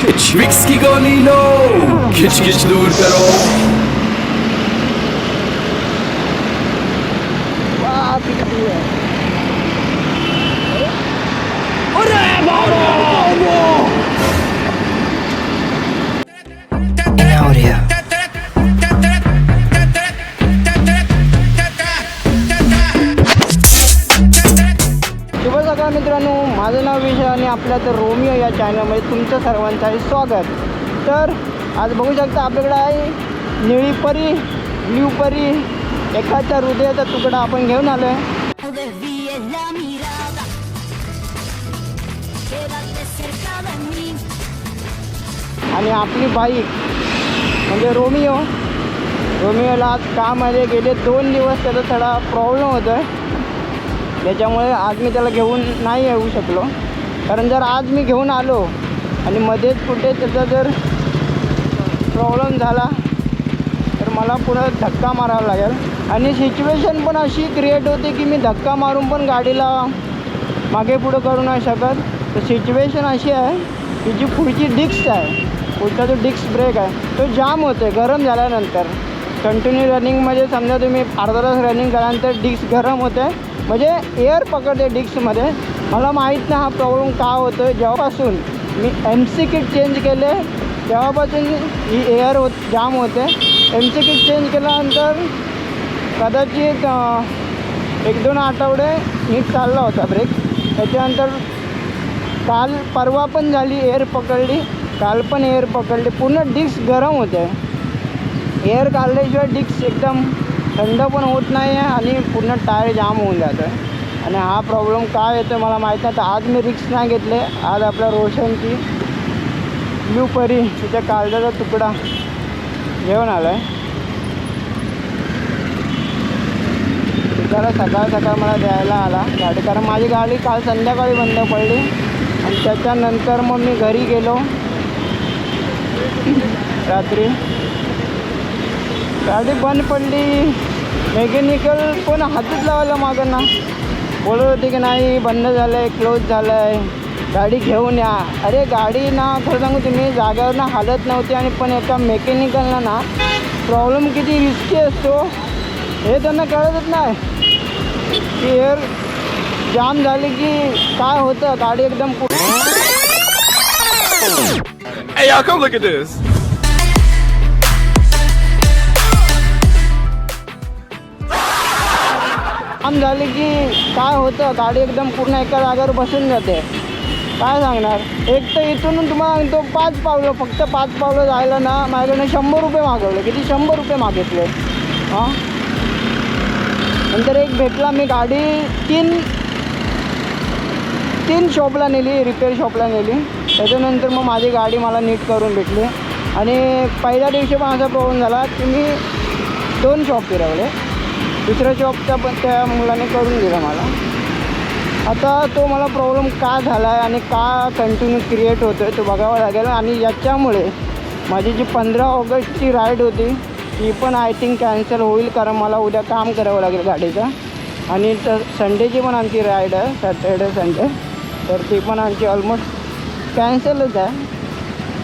kiç, kiç, viski ga ni lo Kiç, kiç, dur pero माझं नाव विजय आणि आपल्या तर रोमिओ या चॅनलमध्ये तुमचं सर्वांचं आहे स्वागत. तर आज बघू शकता आपल्याकडे आहे निळी परी ब्ल्यू परी एखाद्या हृदयाचा तुकडा आपण घेऊन आलो आहे आणि आपली बाईक म्हणजे रोमिओ रोमिओला आज कामध्ये गेले दोन दिवस त्याचा थोडा प्रॉब्लेम होतो आहे त्याच्यामुळे आज मी त्याला घेऊन नाही येऊ शकलो. कारण जर आज मी घेऊन आलो आणि मध्येच कुठे त्याचा जर प्रॉब्लेम झाला तर मला पुन्हा धक्का मारावा लागेल. आणि सिच्युएशन पण अशी क्रिएट होते की मी धक्का मारून पण गाडीला मागे पुढं करू नाही शकत. तर सिच्युएशन अशी आहे की जी पुढची डिस्क आहे पुढचा जो डिस्क ब्रेक आहे तो जाम होतो गरम झाल्यानंतर. कंटिन्यू रनिंगमध्ये म्हणजे समजा तुम्ही अर्धा तास रनिंग करानंतर डिस्क गरम होते म्हणजे एअर पकडते डिक्समध्ये मला माहीत नाही हा प्रॉब्लेम का होतो आहे जेव्हापासून मी एम सी किट चेंज केले तेव्हापासून ही एअर होत जाम होते. एम सी किट चेंज केल्यानंतर कदाचित एक दोन आठवडे नीट चालला होता ब्रेक त्याच्यानंतर काल परवा पण झाली एअर पकडली. काल पण एअर पकडली. पूर्ण डिस्क गरम होते. एअर काढल्याशिवाय डिक्स एकदम थंड पण होत नाही आहे आणि पूर्ण टायर जाम होऊन जातो आहे. आणि हा प्रॉब्लेम काय येतो मला माहीत नाही. तर आज मी रिक्स नाही घेतले. आज आपल्या रोशनची ब्लू परी तिच्या काळजाचा तुकडा घेऊन आला आहे त्याला सकाळ सकाळ मला द्यायला आला. गाडी कारण माझी गाडी काल संध्याकाळी बंद पडली. आणि त्याच्यानंतर मग मी घरी गेलो. रात्री गाडी बंद पडली. मेकॅनिकल पण हातच लावायला मागं ना. बोलत होते की नाही बंद झालं आहे क्लोज झालं आहे गाडी घेऊन या. अरे गाडी ना खरं सांगू तुम्ही जागेवर ना हालत नव्हती आणि पण एका मेकॅनिकलला ना प्रॉब्लेम किती रिस्की असतो हे त्यांना कळतच नाही. की एअर जाम झाली की काय होतं? गाडी एकदम पु- Hey y'all, come look at this. जाम झाली की काय होतं? गाडी एकदम पूर्ण एका जागेवर बसून जाते. काय सांगणार? एक तर इथून तुम्हाला सांगतो पाच पावलं फक्त पाच पावलं जायला ना माझ्याकडनं शंभर रुपये मागवले. किती? शंभर रुपये मागितले. हां? नंतर एक भेटला मी गाडी तीन तीन शॉपला नेली रिपेअर शॉपला नेली. त्याच्यानंतर मग माझी गाडी मला नीट करून भेटली. आणि पहिल्या दिवशी पण असा प्रॉब्लेम झाला की मी दोन शॉप फिरवले. दुसऱ्या शॉपचा पण त्या मुलाने करून दिला मला. आता तो मला प्रॉब्लेम का झाला आहे आणि का कंटिन्यू क्रिएट होतो आहे तो बघावा लागेल. आणि याच्यामुळे माझी जी पंधरा ऑगस्टची राईड होती ती पण आय थिंक कॅन्सल होईल कारण मला उद्या काम करावं लागेल गाडीचं. आणि तर संडेची पण आमची राईड आहे सॅटर्डे संडे तर ती पण आमची ऑलमोस्ट कॅन्सलच आहे.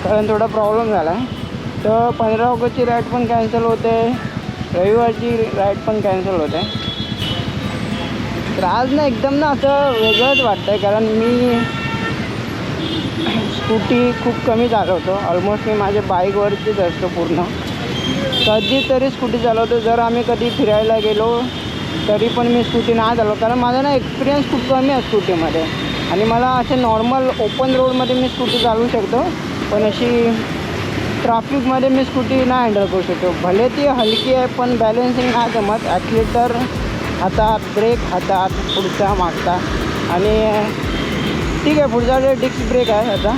कारण थोडा प्रॉब्लेम झाला आहे तर पंधरा ऑगस्टची राईड पण कॅन्सल होते. रविवारची राईड पण कॅन्सल होते. तर आज ना एकदम ना असं वेगळंच वाटतं आहे कारण मी स्कूटी खूप कमी चालवतो. ऑलमोस्ट मी माझ्या बाईकवरतीच असतो पूर्ण. कधीतरी स्कूटी चालवतो. जर आम्ही कधी फिरायला गेलो तरी पण मी स्कूटी नाही चालवतो. कारण माझा ना एक्सपिरियन्स खूप कमी आहे स्कूटीमध्ये आणि मला असे नॉर्मल ओपन रोडमध्ये मी स्कूटी चालवू शकतो. पण अशी ट्रॅफिकमध्ये मी स्कूटी नाही हँडल करू शकतो. भले ती हलकी आहे पण बॅलेन्सिंग नाही जमत. ॲक्सिलेटर हातात ब्रेक हातात पुढचा मागता आणि ठीक आहे पुढचा जे डिस्क ब्रेक आहे आता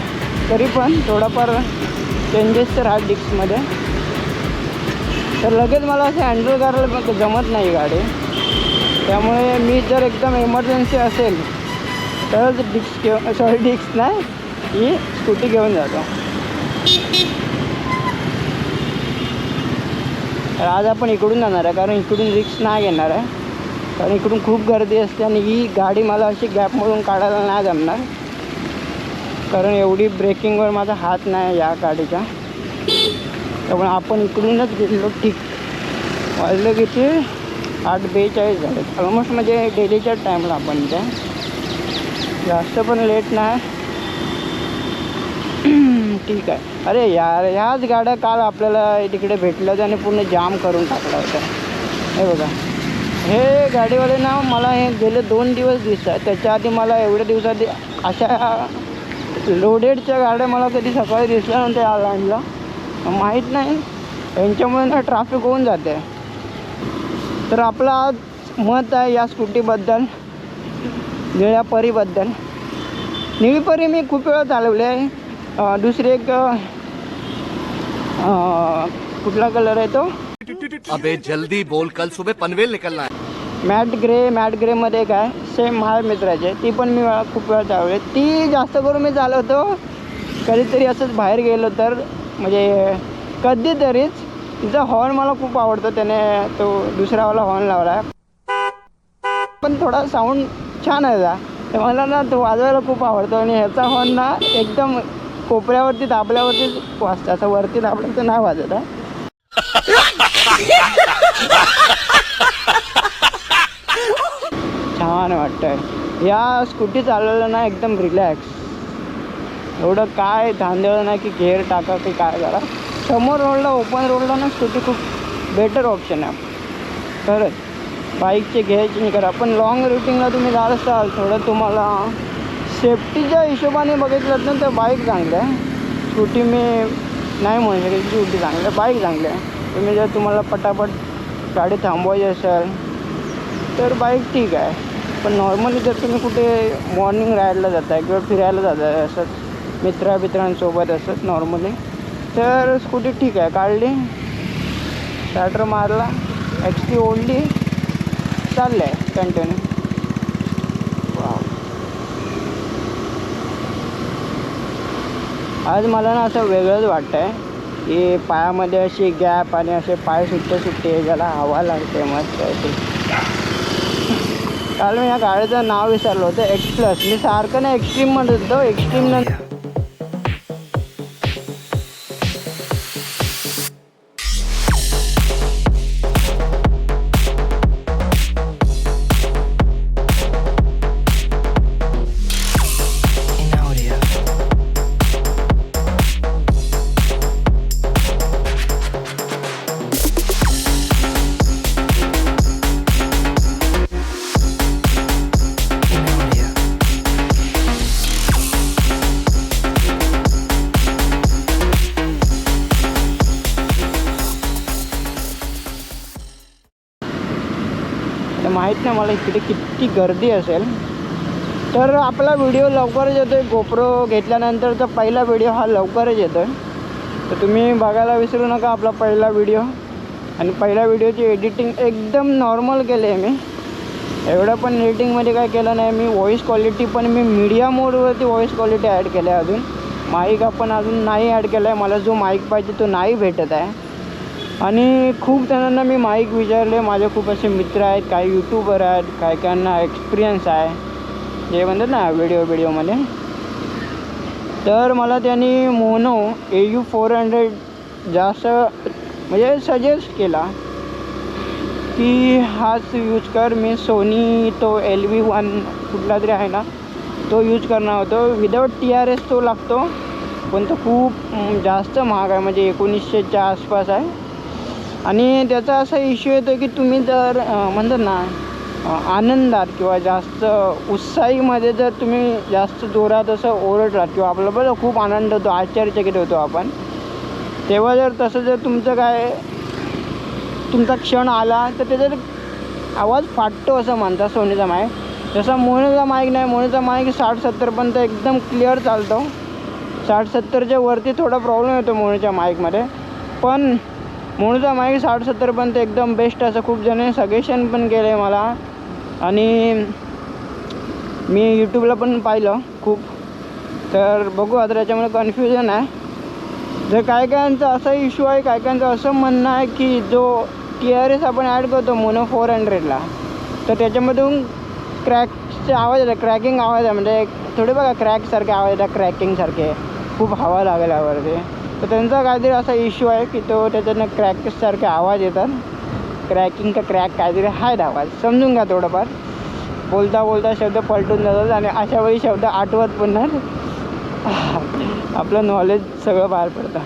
तरी पण थोडाफार चेंजेस तर आहेत डिस्कमध्ये तर लगेच मला असं हँडल करायला जमत नाही गाडी. त्यामुळे मी जर एकदम इमर्जन्सी असेल तरच डिस्क घेऊन सॉरी डिस्क नाही ही स्कूटी घेऊन जातो. तर आज आपण इकडून जाणार आहे कारण इकडून रिक्स नाही घेणार आहे. कारण इकडून खूप गर्दी असते आणि ही गाडी मला अशी गॅपमधून काढायला नाही जमणार. कारण एवढी ब्रेकिंगवर माझा हात नाही या गाडीचा. त्यामुळे आपण इकडूनच गेलो ठीक. वाजलं किती? आठ बेचाळीस झाले. ऑलमोस्ट म्हणजे डेलीच्या टाईमला आपण त्या जास्त पण लेट नाही. ठीक आहे. अरे यार ह्याच गाड्या काल आपल्याला तिकडे भेटल्या होत्या आणि पूर्ण जाम करून टाकला होता हे बघा. हे गाडीवाले ना मला हे गेले दोन दिवस दिसतात. त्याच्या आधी मला एवढ्या दिवसात अशा लोडेडच्या गाड्या मला कधी सकाळी दिसल्या नव्हत्या या लाईनला माहीत नाही. यांच्यामुळे ना ट्रॅफिक होऊन जाते. तर आपलं आज मत आहे या स्कूटीबद्दल निळ्या परीबद्दल. निळी परी मी खूप वेळा चालवली आहे. दुसरी एक कुठला कलर आहे तो? अबे जल्दी बोल. कल सुबह पनवेल निकलना है. मॅट ग्रे मॅट ग्रेमध्ये काय सेम माझ्या मित्राचे ती पण मी खूप वेळा चालवली. ती जास्त करून मी चालवतो. कधीतरी असंच बाहेर गेलो तर म्हणजे कधीतरीच तिचा हॉर्न मला खूप आवडतो. त्याने तो दुसरावाला हॉर्न लावला. आहे पण थोडा साऊंड छान आहे मला ना तो वाजवायला खूप आवडतो. आणि ह्याचा हॉर्न ना एकदम कोपऱ्यावरती दाबल्यावरती वाजतं. असं वरती दाबलं तर नाही वाजत आहे छान वाटतंय. या स्कूटी चालवलं ना एकदम रिलॅक्स एवढं काय धांदळ नाही की घेर टाका की काय करा. समोर रोडला ओपन रोडला ना स्कूटी खूप बेटर ऑप्शन आहे. खरंच. बाईकचे घ्यायचे नाही करा. पण लॉंग रुटिंगला तुम्ही जात असाल थोडं तुम्हाला सेफ्टीच्या हिशोबाने बघितलं ना तर बाईक चांगलं आहे. स्कूटी मी नाही म्हणू शकत स्कूटी चांगली आहे बाईक चांगली आहे. तुम्ही जर तुम्हाला पटापट गाडी थांबवायची असेल तर बाईक ठीक आहे. पण नॉर्मली जर तुम्ही कुठे मॉर्निंग राहायला जाताय किंवा फिरायला जाताय असंच मित्रामित्रांसोबत असंच नॉर्मली तर स्कूटी ठीक आहे. काढली स्टार्टर मारला एक्सटी ओढली चाललं आहे कंटिन्यू आज मला ना असं वेगळंच वाटतं आहे की पायामध्ये अशी गॅप आणि असे पाय सुट्टे सुट्टे ज्याला हवा लागते मस्त अशी काल मी या गाडीचं नाव विसरलो होतं. एक्स प्लस मी सारखं ना एक्स्ट्रीम म्हणत होतो. एक्स्ट्रीम नंतर माहीत नाही मला इकडे किती गर्दी असेल. तर आपला व्हिडिओ लवकरच येतो आहे गोप्रो घेतल्यानंतरचा पहिला व्हिडिओ हा लवकरच येतो आहे तर तुम्ही बघायला विसरू नका आपला पहिला व्हिडिओ आणि पहिल्या व्हिडिओची एडिटिंग एकदम नॉर्मल केली आहे मी. एवढं पण एडिटिंगमध्ये काय केलं नाही मी. व्हॉईस क्वालिटी पण मी मीडिया मोडवरती व्हॉईस क्वालिटी ॲड केलं आहे अजून. माईक आपण अजून नाही ॲड केला आहे मला जो माईक पाहिजे तो नाही भेटत आहे. आणि खूप जणांना मी माईक विचारले. माझे खूप असे मित्र आहेत काही यूट्यूबर आहेत काही काहींना एक्सपिरियन्स आहे. जे म्हणतात ना व्हिडिओ व्हिडिओमध्ये तर मला त्यांनी mono A U four hundred जास्त म्हणजे सजेस्ट केला की हाच यूज कर. मी सोनी तो एल व्ही वन कुठला तरी आहे ना तो यूज करणार होतो. विदाऊट टी आर एस तो लागतो पण तो खूप जास्त महाग आहे. म्हणजे एकोणीसशेच्या आसपास आहे. आणि त्याचा असा इश्यू येतो की तुम्ही जर म्हणतात ना आनंदात किंवा जास्त उत्साहीमध्ये जर तुम्ही जास्त जोरात असं ओरडलात किंवा आपलं बरं खूप आनंद होतो आश्चर्यचकित होतो आपण. तेव्हा जर तसं जर तुमचं काय तुमचा क्षण आला तर त्याच्यात आवाज फाटतो असं म्हणतात सोनीचा माईक जसा मोनीचा माईक नाही मोनीचा माईक साठ सत्तरपर्यंत एकदम क्लिअर चालतो. साठ सत्तरच्या वरती थोडा प्रॉब्लेम येतो मोनीच्या माईकमध्ये पण मोनीचा माईक साठ सत्तरपर्यंत एकदम बेस्ट असं खूप जणांनी सजेशन पण केलं आहे मला. आणि मी यूट्यूबला पण पाहिलं खूप. तर बघू आता त्याच्यामुळे कन्फ्युजन आहे. जर काय कायांचा असा इश्यू आहे काय कायांचं असं म्हणणं आहे की जो टी आर एस आपण ॲड करतो मोनो फोर हंड्रेडला तर त्याच्यामधून क्रॅकचे आवाज येतात क्रॅकिंग आवाज आहे. म्हणजे थोडे बघा क्रॅकसारखे आवाज येतात क्रॅकिंगसारखे खूप हवा लागेल वरती तर त्यांचा काहीतरी असा इश्यू आहे की तो त्याच्यानं क्रॅकसारखे आवाज येतात. क्रॅकिंग का क्रॅक काहीतरी आहेत आवाज. समजून घ्या थोडंफार. बोलता बोलता शब्द पलटून जातात आणि अशा वेळी शब्द आठवत पण नाही आपलं नॉलेज सगळं बाहेर पडतं.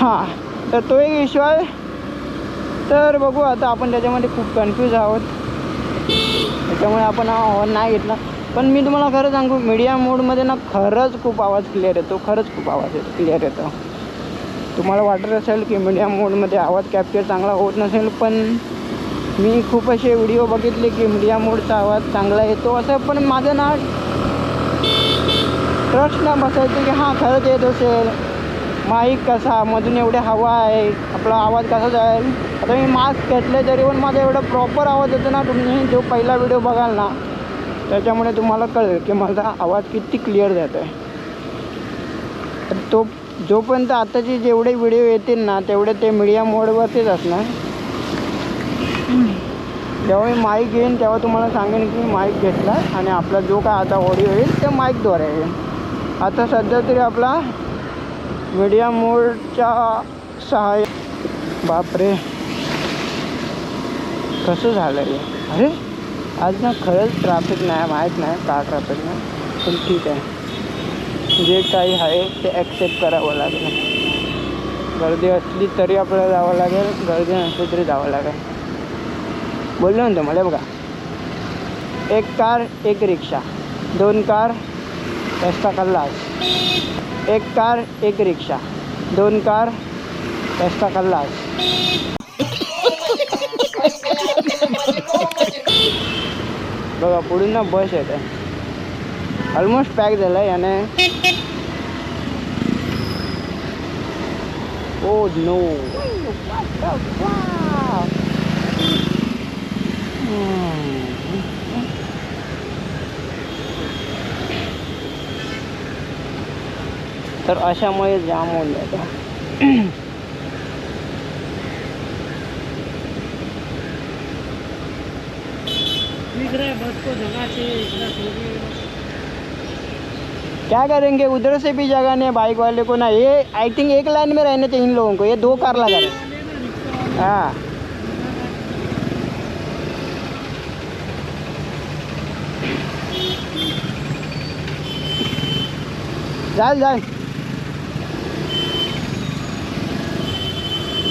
हां तर तो एक इश्यू आहे. तर बघू आता आपण त्याच्यामध्ये खूप कन्फ्यूज आहोत. त्याच्यामुळे आपण हा नाही घेतला. पण मी तुम्हाला खरं सांगू मीडिया मोडमध्ये ना खरंच खूप आवाज क्लिअर येतो खरंच खूप आवाज येतो क्लिअर येतो. तुम्हाला वाटत असेल की मीडिया मोडमध्ये आवाज कॅप्चर चांगला होत नसेल पण मी खूप असे व्हिडिओ बघितले की मीडिया मोडचा आवाज चांगला येतो असं पण माझं ना ट्रस्ट ना बसायचं की हां खरंच येत असेल. माईक कसा मधून एवढे हवा आहे आपला आवाज कसा जाईल? आता मी मास्क घेतले तरी पण माझा एवढा प्रॉपर आवाज येतो ना तुम्ही जो पहिला व्हिडिओ बघाल ना त्याच्यामुळे तुम्हाला कळेल की माझा आवाज किती क्लिअर जातो आहे. तो जोपर्यंत आताचे जेवढे व्हिडिओ येतील ना तेवढे ते मीडिया मोडवरतीच असणार. जेव्हा मी माईक येईन तेव्हा तुम्हाला सांगेन की माईक घेतला आणि आपला जो काय आता ऑडिओ येईल ते माईकद्वारे येईल. आता सध्या तरी आपला मीडिया मोडच्या सहाय्य बापरे. कसं झालं आहे अरे! आज ना खरंच ट्रॅफिक नाही माहीत नाही का ट्रॅफिक नाही पण ठीक आहे जे काही आहे, ते ॲक्सेप्ट करावं लागेल। गर्दी असली तरी आपल्याला जावं लागेल, गर्दी नसली तरी जावं लागेल। बोललो ना तुम्हाला बघा। एक कार एक रिक्षा दोन कार रस्ता खल्लास एक कार एक रिक्षा दोन कार रस्ता खल्लास बघा पुढून ना बस येते ऑलमोस्ट पॅक झालं आहे याने oh, ओ नो hmm. तर अशामुळे जाम होऊन जातं. क्या करेंगे? उधर से भी जगह नहीं है बाइक वाले को ना ये आई थिंक एक लाइन में रहने चाहिए इन लोगों को ये दो कार लगा रहे। हाँ। जाल जाल।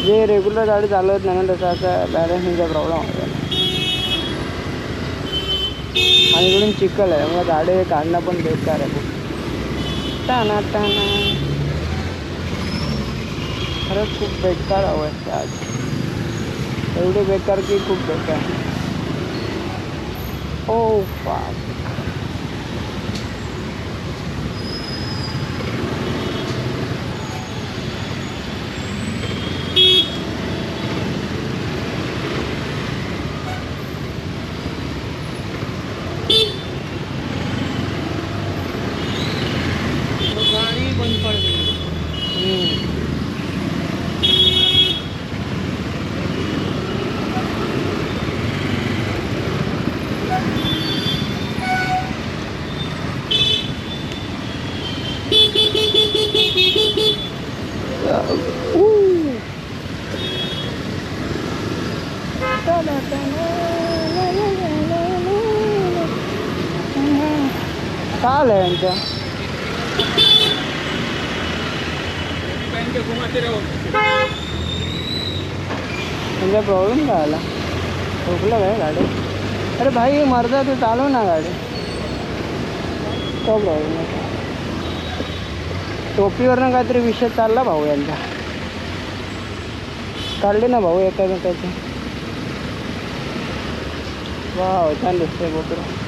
जे रेग्युलर गाडी चालवत नाही ना त्याचा असा बॅलन्सिंगचा प्रॉब्लेम होतो आणि इकडून चिखल आहे. मग गाडी काढणं पण बेकार आहे. खूप टाना टाना. खरंच खूप बेकार अवस्था आज. एवढी बेकार की खूप बेकार. ओ फाक हम्म. Ooh. काय आलं यांच्या काय प्रॉब्लेम काय आला ठोकलं काय गाडी? अरे भाई मर्दा तू चालव ना गाडी. तो प्रॉब्लेम आहे? टोपीवरनं काहीतरी विषय चालला भाऊ यांचा. काढले ना भाऊ एकामेकाचे. वा छान दिसतंय बोकडं.